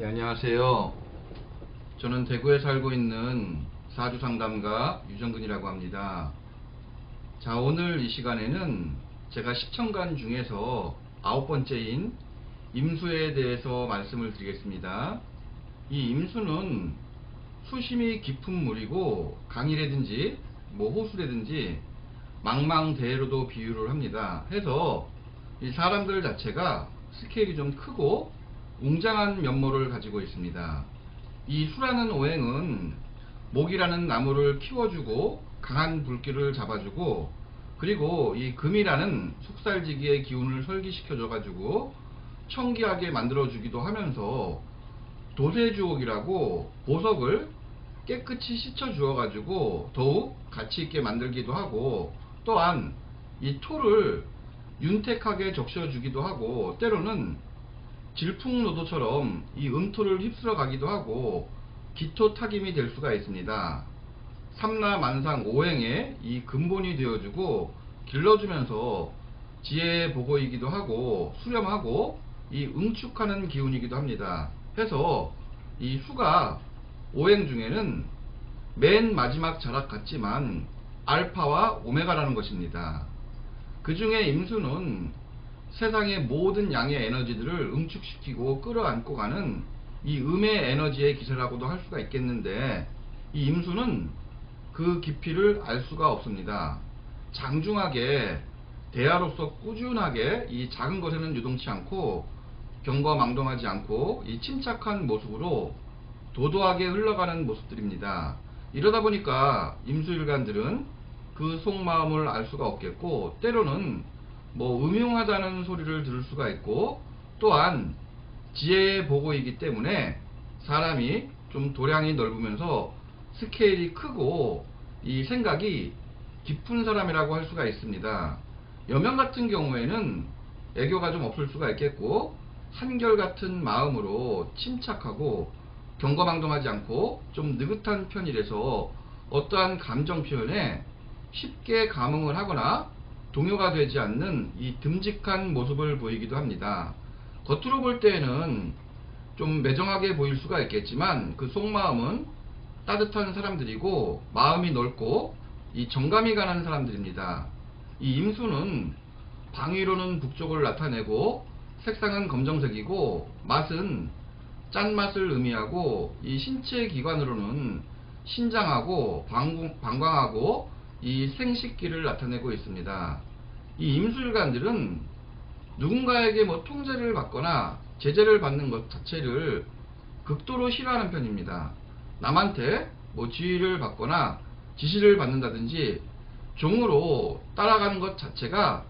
네, 안녕하세요. 저는 대구에 살고 있는 사주 상담가 유정근이라고 합니다. 자, 오늘 이 시간에는 제가 시청간 중에서 아홉 번째인 임수에 대해서 말씀을 드리겠습니다. 이 임수는 수심이 깊은 물이고 강이라든지 뭐 호수라든지 망망대해로도 비유를 합니다. 해서 이 사람들 자체가 스케일이 좀 크고 웅장한 면모를 가지고 있습니다. 이 수라는 오행은 목이라는 나무를 키워주고 강한 불길을 잡아주고 그리고 이 금이라는 속살지기의 기운을 설기시켜줘 가지고 청기하게 만들어주기도 하면서 도세주옥이라고 보석을 깨끗이 씻어 주어 가지고 더욱 가치 있게 만들기도 하고 또한 이 토를 윤택하게 적셔주기도 하고 때로는 질풍노도처럼 이 음토를 휩쓸어 가기도 하고 기토 타김이 될 수가 있습니다. 삼라만상 오행의 이 근본이 되어주고 길러주면서 지혜 보고이기도 하고 수렴하고 이 응축하는 기운이기도 합니다. 해서 이 수가 오행 중에는 맨 마지막 자락 같지만 알파와 오메가라는 것입니다. 그 중에 임수는 세상의 모든 양의 에너지들을 응축시키고 끌어안고 가는 이 음의 에너지의 기세라고도 할 수가 있겠는데 이 임수는 그 깊이를 알 수가 없습니다. 장중하게 대화로서 꾸준하게 이 작은 것에는 유동치 않고 경거망동하지 않고 이 침착한 모습으로 도도하게 흘러가는 모습들입니다. 이러다 보니까 임수일간들은 그 속마음을 알 수가 없겠고 때로는 뭐 음흉하다는 소리를 들을 수가 있고 또한 지혜의 보고이기 때문에 사람이 좀 도량이 넓으면서 스케일이 크고 이 생각이 깊은 사람이라고 할 수가 있습니다. 여명 같은 경우에는 애교가 좀 없을 수가 있겠고 한결같은 마음으로 침착하고 경거망동하지 않고 좀 느긋한 편이라서 어떠한 감정 표현에 쉽게 감흥을 하거나 동요가 되지 않는 이 듬직한 모습을 보이기도 합니다. 겉으로 볼 때에는 좀 매정하게 보일 수가 있겠지만 그 속마음은 따뜻한 사람들이고 마음이 넓고 이 정감이 가는 사람들입니다. 이 임수는 방위로는 북쪽을 나타내고 색상은 검정색이고 맛은 짠맛을 의미하고 이 신체 기관으로는 신장하고 방광, 하고 이 생식기를 나타내고 있습니다. 이 임술관들은 누군가에게 뭐 통제를 받거나 제재를 받는 것 자체를 극도로 싫어하는 편입니다. 남한테 뭐 지휘를 받거나 지시를 받는다든지 종으로 따라가는 것 자체가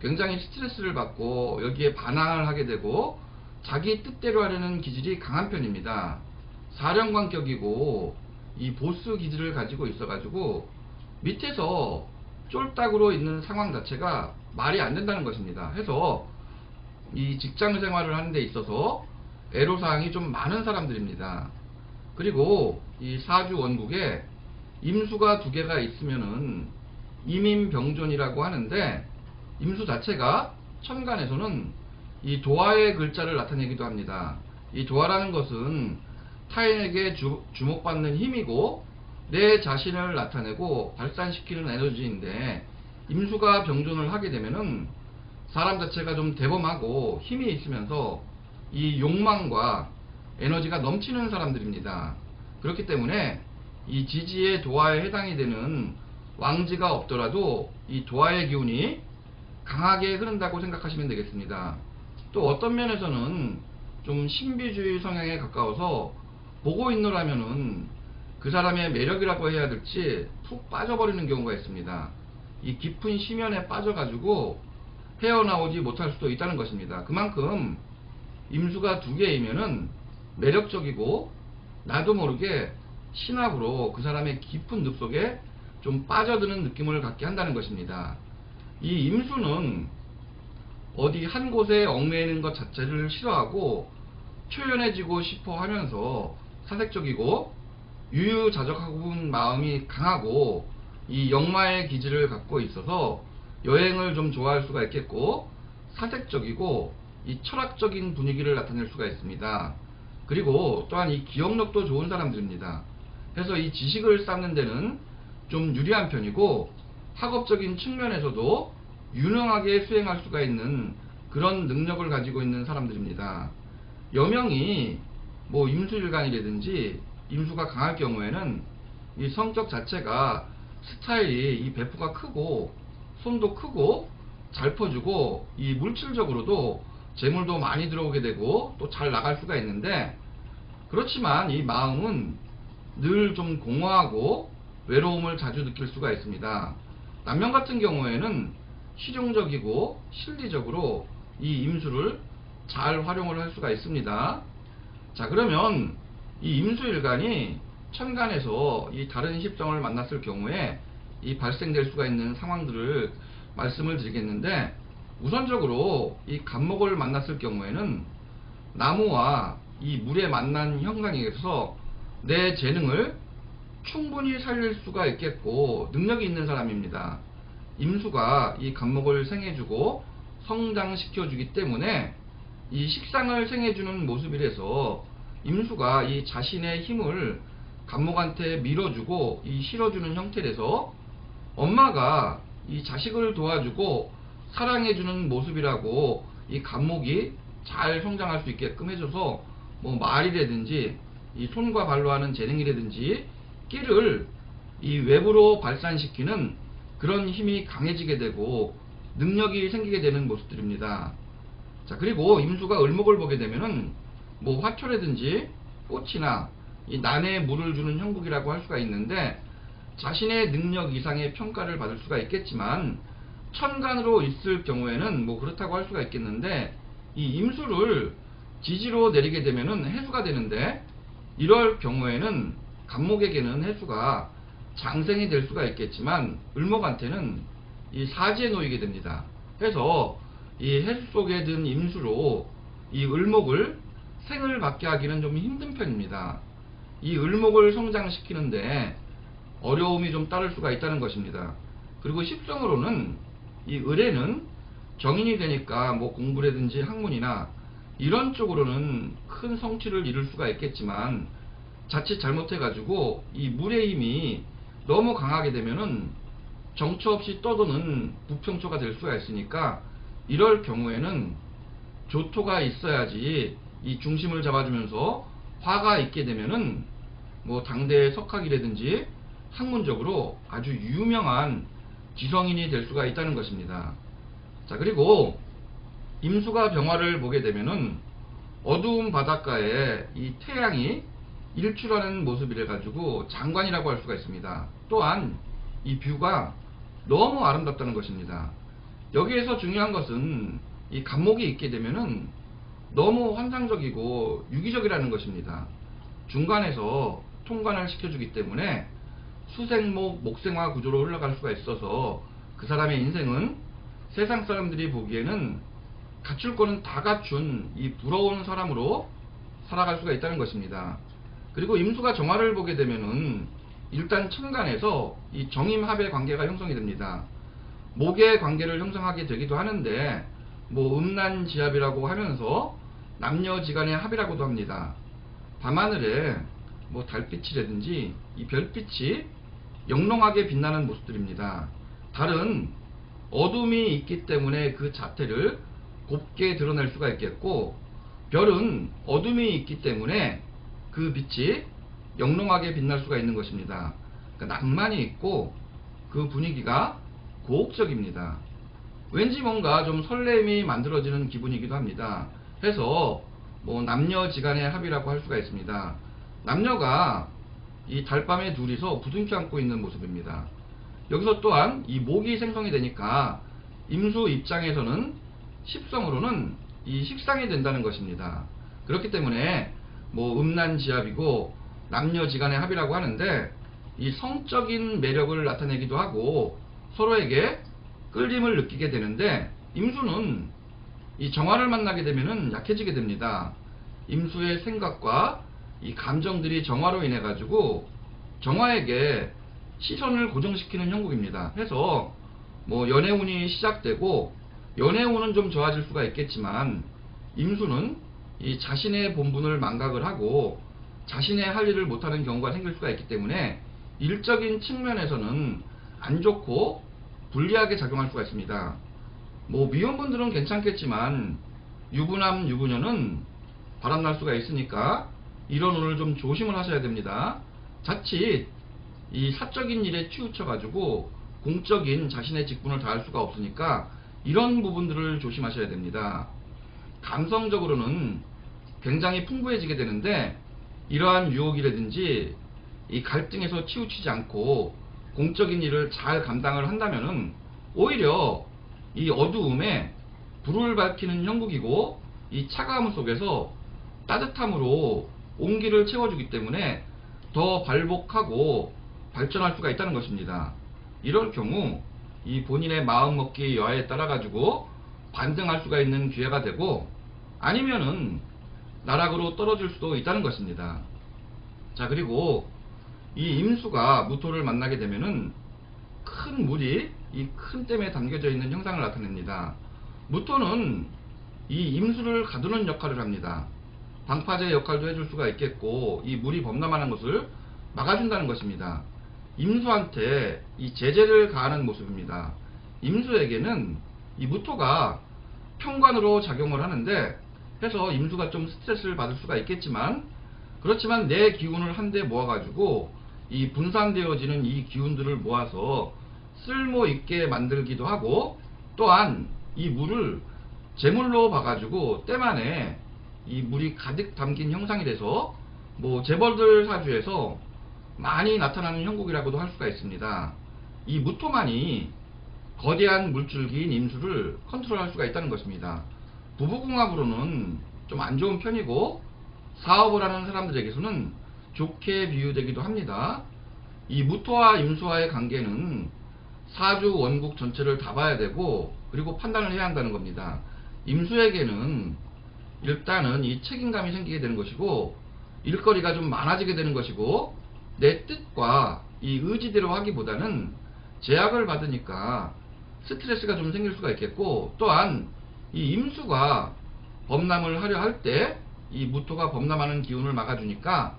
굉장히 스트레스를 받고 여기에 반항을 하게 되고 자기 뜻대로 하려는 기질이 강한 편입니다. 사령관격이고 이 보스 기질을 가지고 있어가지고 밑에서 쫄딱으로 있는 상황 자체가 말이 안 된다는 것입니다. 해서 이 직장 생활을 하는 데 있어서 애로사항이 좀 많은 사람들입니다. 그리고 이 사주 원국에 임수가 두 개가 있으면은 임임병존이라고 하는데 임수 자체가 천간에서는 이 도화의 글자를 나타내기도 합니다. 이 도화라는 것은 타인에게 주, 주목받는 힘이고 내 자신을 나타내고 발산시키는 에너지인데 임수가 병존을 하게 되면은 사람 자체가 좀 대범하고 힘이 있으면서 이 욕망과 에너지가 넘치는 사람들입니다. 그렇기 때문에 이 지지의 도화에 해당이 되는 왕지가 없더라도 이 도화의 기운이 강하게 흐른다고 생각하시면 되겠습니다. 또 어떤 면에서는 좀 신비주의 성향에 가까워서 보고 있노라면은 그 사람의 매력이라고 해야 될지 푹 빠져버리는 경우가 있습니다. 이 깊은 심연에 빠져가지고 헤어나오지 못할 수도 있다는 것입니다. 그만큼 임수가 두 개이면은 매력적이고 나도 모르게 신압으로 그 사람의 깊은 늪 속에 좀 빠져드는 느낌을 갖게 한다는 것입니다. 이 임수는 어디 한 곳에 얽매이는 것 자체를 싫어하고 초연해지고 싶어 하면서 사색적이고 유유자적하고는 마음이 강하고 이 역마의 기질을 갖고 있어서 여행을 좀 좋아할 수가 있겠고 사색적이고 이 철학적인 분위기를 나타낼 수가 있습니다. 그리고 또한 이 기억력도 좋은 사람들입니다. 그래서 이 지식을 쌓는 데는 좀 유리한 편이고 학업적인 측면에서도 유능하게 수행할 수가 있는 그런 능력을 가지고 있는 사람들입니다. 여명이 뭐 임수일간이라든지 임수가 강할 경우에는 이 성격 자체가 스타일이 이 배포가 크고 손도 크고 잘 퍼주고 이 물질적으로도 재물도 많이 들어오게 되고 또 잘 나갈 수가 있는데 그렇지만 이 마음은 늘 좀 공허하고 외로움을 자주 느낄 수가 있습니다. 남명 같은 경우에는 실용적이고 실리적으로 이 임수를 잘 활용을 할 수가 있습니다. 자 그러면 이 임수일간이 천간에서 이 다른 십성을 만났을 경우에 이 발생될 수가 있는 상황들을 말씀을 드리겠는데 우선적으로 이 간목을 만났을 경우에는 나무와 이 물에 만난 형상에서 내 재능을 충분히 살릴 수가 있겠고 능력이 있는 사람입니다. 임수가 이 간목을 생해주고 성장시켜주기 때문에 이 식상을 생해주는 모습이라서 임수가 이 자신의 힘을 간목한테 밀어주고 이 실어주는 형태라서 엄마가 이 자식을 도와주고 사랑해주는 모습이라고 이 간목이 잘 성장할 수 있게끔 해줘서 뭐 말이라든지 이 손과 발로 하는 재능이라든지 끼를 이 외부로 발산시키는 그런 힘이 강해지게 되고 능력이 생기게 되는 모습들입니다. 자 그리고 임수가 을목을 보게 되면은 뭐 화초라든지 꽃이나 이 난에 물을 주는 형국이라고 할 수가 있는데 자신의 능력 이상의 평가를 받을 수가 있겠지만 천간으로 있을 경우에는 뭐 그렇다고 할 수가 있겠는데 이 임수를 지지로 내리게 되면은 해수가 되는데 이럴 경우에는 간목에게는 해수가 장생이 될 수가 있겠지만 을목한테는 이 사지에 놓이게 됩니다. 그래서 이 해수 속에 든 임수로 이 을목을 생을 받게 하기는 좀 힘든 편입니다. 이 을목을 성장시키는데 어려움이 좀 따를 수가 있다는 것입니다. 그리고 십성으로는 이 을에는 정인이 되니까 뭐 공부라든지 학문이나 이런 쪽으로는 큰 성취를 이룰 수가 있겠지만 자칫 잘못해가지고 이 물의 힘이 너무 강하게 되면은 정처 없이 떠도는 부평초가 될 수가 있으니까 이럴 경우에는 조토가 있어야지 이 중심을 잡아주면서 화가 있게 되면은 뭐 당대의 석학이라든지 학문적으로 아주 유명한 지성인이 될 수가 있다는 것입니다. 자 그리고 임수가 병화를 보게 되면은 어두운 바닷가에 이 태양이 일출하는 모습이래 가지고 장관이라고 할 수가 있습니다. 또한 이 뷰가 너무 아름답다는 것입니다. 여기에서 중요한 것은 이 간목이 있게 되면은 너무 환상적이고 유기적이라는 것입니다. 중간에서 통관을 시켜주기 때문에 수생목, 목생화 구조로 흘러갈 수가 있어서 그 사람의 인생은 세상 사람들이 보기에는 갖출 거는 다 갖춘 이 부러운 사람으로 살아갈 수가 있다는 것입니다. 그리고 임수가 정화를 보게 되면은 일단 천간에서 이 정임합의 관계가 형성이 됩니다. 목의 관계를 형성하게 되기도 하는데 뭐 음란지합이라고 하면서 남녀지간의 합이라고도 합니다. 밤하늘에 뭐 달빛이라든지 이 별빛이 영롱하게 빛나는 모습들입니다. 달은 어둠이 있기 때문에 그 자태를 곱게 드러낼 수가 있겠고 별은 어둠이 있기 때문에 그 빛이 영롱하게 빛날 수가 있는 것입니다. 그러니까 낭만이 있고 그 분위기가 고혹적입니다. 왠지 뭔가 좀 설렘이 만들어지는 기분이기도 합니다. 해서 뭐 남녀지간의 합이라고 할 수가 있습니다. 남녀가 이 달밤에 둘이서 부둥켜 안고 있는 모습입니다. 여기서 또한 이 목이 생성이 되니까 임수 입장에서는 십성으로는 이 식상이 된다는 것입니다. 그렇기 때문에 뭐 음란지합이고 남녀지간의 합이라고 하는데 이 성적인 매력을 나타내기도 하고 서로에게 끌림을 느끼게 되는데 임수는 이 정화를 만나게 되면은 약해지게 됩니다. 임수의 생각과 이 감정들이 정화로 인해 가지고 정화에게 시선을 고정시키는 형국입니다. 해서 뭐 연애운이 시작되고 연애운은 좀 좋아질 수가 있겠지만 임수는 이 자신의 본분을 망각을 하고 자신의 할 일을 못하는 경우가 생길 수가 있기 때문에 일적인 측면에서는 안 좋고 불리하게 작용할 수가 있습니다. 뭐 미혼분들은 괜찮겠지만 유부남 유부녀는 바람날 수가 있으니까 이런 오늘 좀 조심을 하셔야 됩니다. 자칫 이 사적인 일에 치우쳐 가지고 공적인 자신의 직분을 다할 수가 없으니까 이런 부분들을 조심하셔야 됩니다. 감성적으로는 굉장히 풍부해지게 되는데 이러한 유혹이라든지 이 갈등에서 치우치지 않고 공적인 일을 잘 감당을 한다면은 오히려 이 어두움에 불을 밝히는 형국이고 이 차가움 속에서 따뜻함으로 온기를 채워주기 때문에 더 발복하고 발전할 수가 있다는 것입니다. 이럴 경우 이 본인의 마음먹기 여하에 따라 가지고 반등할 수가 있는 기회가 되고 아니면은 나락으로 떨어질 수도 있다는 것입니다. 자 그리고 이 임수가 무토를 만나게 되면은 큰 물이 이 큰 댐에 담겨져 있는 형상을 나타냅니다. 무토는 이 임수를 가두는 역할을 합니다. 방파제 역할도 해줄 수가 있겠고 이 물이 범람하는 것을 막아준다는 것입니다. 임수한테 이 제재를 가하는 모습입니다. 임수에게는 이 무토가 평관으로 작용을 하는데 해서 임수가 좀 스트레스를 받을 수가 있겠지만 그렇지만 내 기운을 한데 모아가지고 이 분산되어지는 이 기운들을 모아서 쓸모 있게 만들기도 하고 또한 이 물을 제물로 봐가지고 때만에 이 물이 가득 담긴 형상이 돼서 뭐 재벌들 사주에서 많이 나타나는 형국이라고도 할 수가 있습니다. 이 무토만이 거대한 물줄기인 임수를 컨트롤할 수가 있다는 것입니다. 부부궁합으로는 좀 안 좋은 편이고 사업을 하는 사람들에게서는 좋게 비유되기도 합니다. 이 무토와 임수와의 관계는 사주 원국 전체를 다 봐야 되고 그리고 판단을 해야 한다는 겁니다. 임수에게는 일단은 이 책임감이 생기게 되는 것이고 일거리가 좀 많아지게 되는 것이고 내 뜻과 이 의지대로 하기보다는 제약을 받으니까 스트레스가 좀 생길 수가 있겠고 또한 이 임수가 범람을 하려 할 때 이 무토가 범람하는 기운을 막아주니까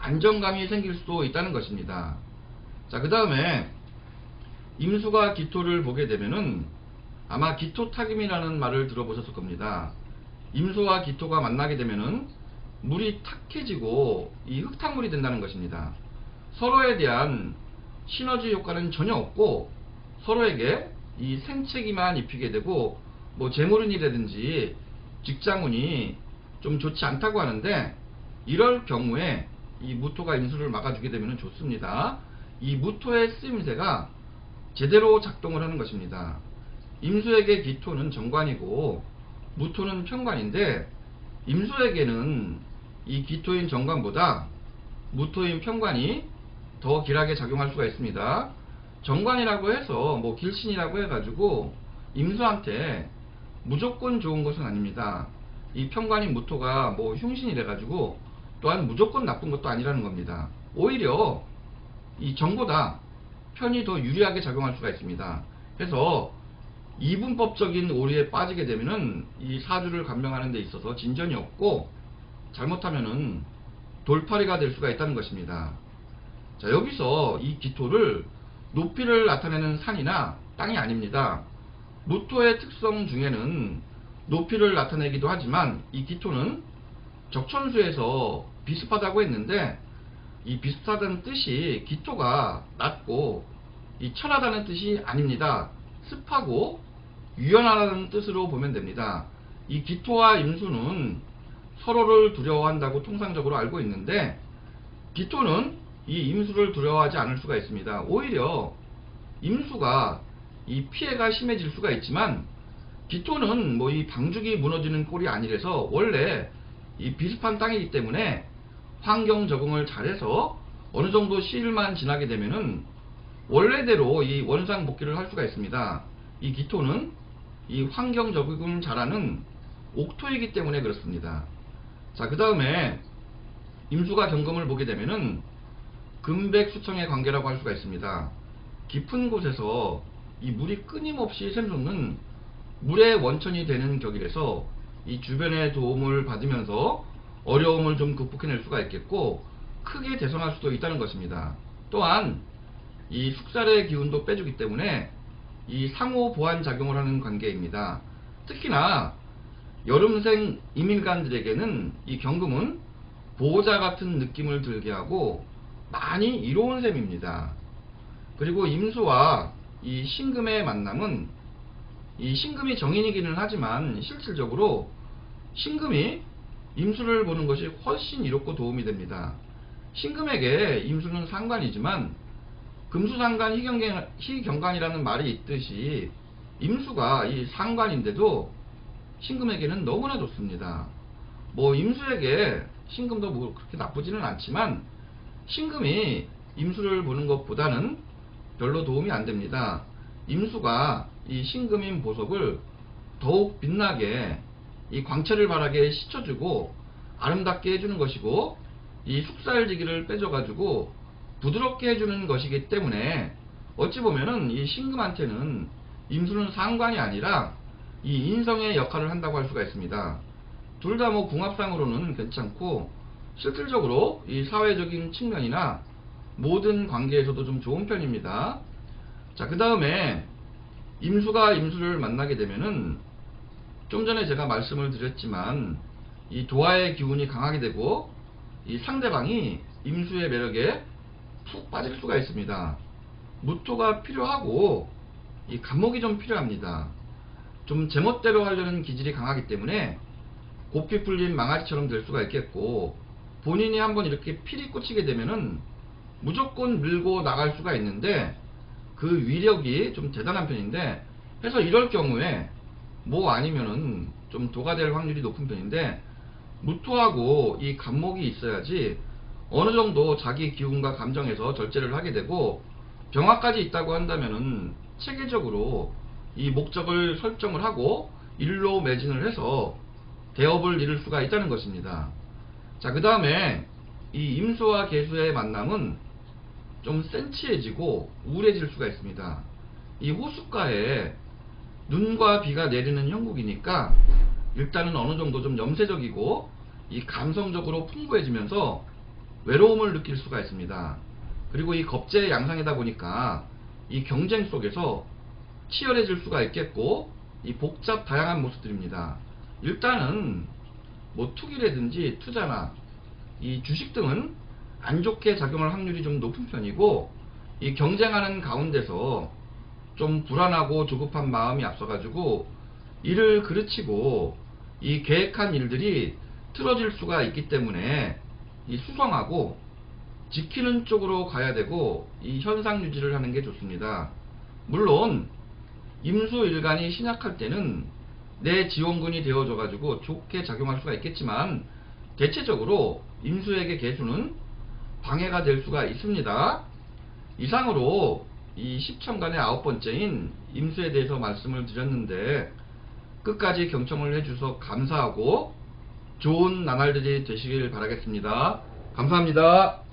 안정감이 생길 수도 있다는 것입니다. 자, 그 다음에 임수가 기토를 보게 되면은 아마 기토탁임이라는 말을 들어보셨을 겁니다. 임수와 기토가 만나게 되면은 물이 탁해지고 이 흙탕물이 된다는 것입니다. 서로에 대한 시너지 효과는 전혀 없고 서로에게 이 생채기만 입히게 되고 뭐 재물운이라든지 직장운이 좀 좋지 않다고 하는데 이럴 경우에 이 무토가 임수를 막아주게 되면 좋습니다. 이 무토의 쓰임새가 제대로 작동을 하는 것입니다. 임수에게 기토는 정관이고 무토는 편관인데 임수에게는 이 기토인 정관보다 무토인 편관이 더 길하게 작용할 수가 있습니다. 정관이라고 해서 뭐 길신이라고 해가지고 임수한테 무조건 좋은 것은 아닙니다. 이 편관인 무토가 뭐 흉신이래 가지고 또한 무조건 나쁜 것도 아니라는 겁니다. 오히려 이 정보다 편이 더 유리하게 작용할 수가 있습니다. 그래서 이분법적인 오류에 빠지게 되면은 이 사주를 감명하는 데 있어서 진전이 없고 잘못하면은 돌파리가 될 수가 있다는 것입니다. 자, 여기서 이 기토를 높이를 나타내는 산이나 땅이 아닙니다. 무토의 특성 중에는 높이를 나타내기도 하지만 이 기토는 적천수에서 비슷하다고 했는데 이 비슷하다는 뜻이 기토가 낮고 이 천하다는 뜻이 아닙니다. 습하고 유연하다는 뜻으로 보면 됩니다. 이 기토와 임수는 서로를 두려워한다고 통상적으로 알고 있는데 기토는 이 임수를 두려워하지 않을 수가 있습니다. 오히려 임수가 이 피해가 심해질 수가 있지만 기토는 뭐 이 방죽이 무너지는 꼴이 아니라서 원래 이 비습한 땅이기 때문에 환경 적응을 잘해서 어느 정도 시일만 지나게 되면은 원래대로 이 원상 복귀를 할 수가 있습니다. 이 기토는 이 환경 적응을 잘하는 옥토이기 때문에 그렇습니다. 자, 그 다음에 임수가 경금을 보게 되면은 금백 수청의 관계라고 할 수가 있습니다. 깊은 곳에서 이 물이 끊임없이 샘솟는 물의 원천이 되는 격이라서 이 주변의 도움을 받으면서 어려움을 좀 극복해낼 수가 있겠고 크게 대성할 수도 있다는 것입니다. 또한 이 숙살의 기운도 빼주기 때문에 이 상호 보완 작용을 하는 관계입니다. 특히나 여름생 이민간들에게는 이 경금은 보호자 같은 느낌을 들게 하고 많이 이로운 셈입니다. 그리고 임수와 이 신금의 만남은 이 신금이 정인이기는 하지만 실질적으로 신금이 임수를 보는 것이 훨씬 이롭고 도움이 됩니다. 신금에게 임수는 상관이지만 금수상관 희경간, 희경간이라는 말이 있듯이 임수가 이 상관인데도 신금에게는 너무나 좋습니다. 뭐 임수에게 신금도 뭐 그렇게 나쁘지는 않지만 신금이 임수를 보는 것보다는 별로 도움이 안 됩니다. 임수가 이 신금인 보석을 더욱 빛나게 이 광채를 바라게 씻어주고 아름답게 해주는 것이고 이 숙살지기를 빼줘가지고 부드럽게 해주는 것이기 때문에 어찌 보면은 이 신금한테는 임수는 상관이 아니라 이 인성의 역할을 한다고 할 수가 있습니다. 둘 다 뭐 궁합상으로는 괜찮고 실질적으로 이 사회적인 측면이나 모든 관계에서도 좀 좋은 편입니다. 자, 그 다음에 임수가 임수를 만나게 되면은 좀 전에 제가 말씀을 드렸지만 이 도화의 기운이 강하게 되고 이 상대방이 임수의 매력에 푹 빠질 수가 있습니다. 무토가 필요하고 이 감목이 좀 필요합니다. 좀 제멋대로 하려는 기질이 강하기 때문에 고삐 풀린 망아지처럼 될 수가 있겠고 본인이 한번 이렇게 필이 꽂히게 되면은 무조건 밀고 나갈 수가 있는데 그 위력이 좀 대단한 편인데 해서 이럴 경우에 뭐 아니면은 좀 도가 될 확률이 높은 편인데 무토하고 이 간목이 있어야지 어느 정도 자기 기운과 감정에서 절제를 하게 되고 병화까지 있다고 한다면은 체계적으로 이 목적을 설정을 하고 일로 매진을 해서 대업을 이룰 수가 있다는 것입니다. 자, 그 다음에 이 임수와 개수의 만남은 좀 센치해지고 우울해질 수가 있습니다. 이 호숫가에 눈과 비가 내리는 형국이니까 일단은 어느 정도 좀 염세적이고 이 감성적으로 풍부해지면서 외로움을 느낄 수가 있습니다. 그리고 이 겁제 양상이다 보니까 이 경쟁 속에서 치열해질 수가 있겠고 이 복잡 다양한 모습들입니다. 일단은 뭐 투기라든지 투자나 이 주식 등은 안 좋게 작용할 확률이 좀 높은 편이고 이 경쟁하는 가운데서 좀 불안하고 조급한 마음이 앞서가지고 일을 그르치고 이 계획한 일들이 틀어질 수가 있기 때문에 이 수성하고 지키는 쪽으로 가야 되고 이 현상 유지를 하는 게 좋습니다. 물론 임수 일간이 신약할 때는 내 지원군이 되어줘 가지고 좋게 작용할 수가 있겠지만 대체적으로 임수에게 개수는 방해가 될 수가 있습니다. 이상으로 이 10천간의 아홉 번째인 임수에 대해서 말씀을 드렸는데 끝까지 경청을 해주셔서 감사하고 좋은 나날들이 되시길 바라겠습니다. 감사합니다.